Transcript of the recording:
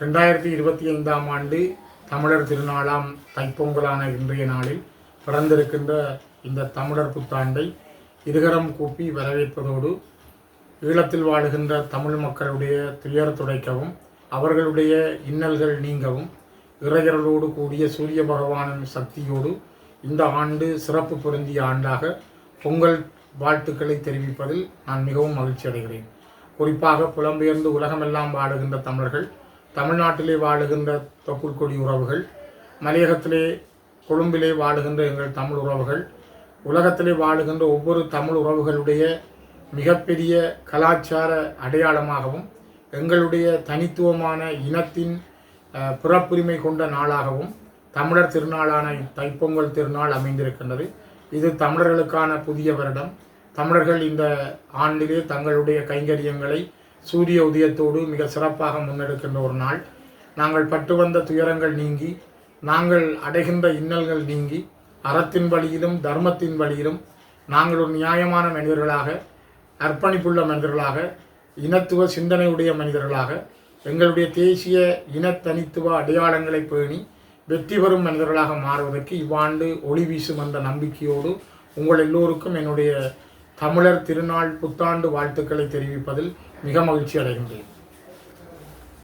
ரெண்டாயிரத்தி இருபத்தி ஐந்தாம் ஆண்டு தமிழர் திருநாளாம் தைப்பொங்கலான இன்றைய நாளில் பிறந்திருக்கின்ற இந்த தமிழர் புத்தாண்டை இருகரம் கூப்பி வரவேற்பதோடு ஈழத்தில் வாழுகின்ற தமிழ் மக்களுடைய துயர் துடைக்கவும் அவர்களுடைய இன்னல்கள் நீங்கவும் இறையர்களோடு கூடிய சூரிய பகவானின் சக்தியோடு இந்த ஆண்டு சிறப்பு பொருந்திய ஆண்டாக பொங்கல் வாழ்த்துக்களை தெரிவிப்பதில் நான் மிகவும் மகிழ்ச்சி அடைகிறேன் குறிப்பாக புலம்பெயர்ந்து உலகமெல்லாம் வாழுகின்ற தமிழர்கள் தமிழ்நாட்டிலே வாழுகின்ற தொப்புள் கொடி உறவுகள் மலையகத்திலே கொழும்பிலே வாழுகின்ற எங்கள் தமிழ் உறவுகள் உலகத்திலே வாழுகின்ற ஒவ்வொரு தமிழ் உறவுகளுடைய மிகப்பெரிய கலாச்சார அடையாளமாகவும் எங்களுடைய தனித்துவமான இனத்தின் பிறப்புரிமை கொண்ட நாளாகவும் தமிழர் திருநாளான தைப்பொங்கல் திருநாள் அமைந்திருக்கின்றது. இது தமிழர்களுக்கான புதிய வருடம். தமிழர்கள் இந்த ஆண்டிலே தங்களுடைய கைங்கரியங்களை சூரிய உதயத்தோடு மிக சிறப்பாக முன்னெடுக்கின்ற ஒரு நாள். நாங்கள் பட்டு வந்த துயரங்கள் நீங்கி நாங்கள் அடைகின்ற இன்னல்கள் நீங்கி அறத்தின் வழியிலும் தர்மத்தின் வழியிலும் நாங்கள் ஒரு நியாயமான மனிதர்களாக அர்ப்பணிப்புள்ள மனிதர்களாக இனத்துவ சிந்தனையுடைய மனிதர்களாக எங்களுடைய தேசிய இனத்தனித்துவ அடையாளங்களை பேணி வெற்றி பெறும் மனிதர்களாக மாறுவதற்கு இவ்வாண்டு ஒளி வீசும் என்ற நம்பிக்கையோடு உங்கள் எல்லோருக்கும் என்னுடைய தமிழர் திருநாள் புத்தாண்டு வாழ்த்துக்களை தெரிவிப்பதில் மிக மகிழ்ச்சி அடைகின்றேன்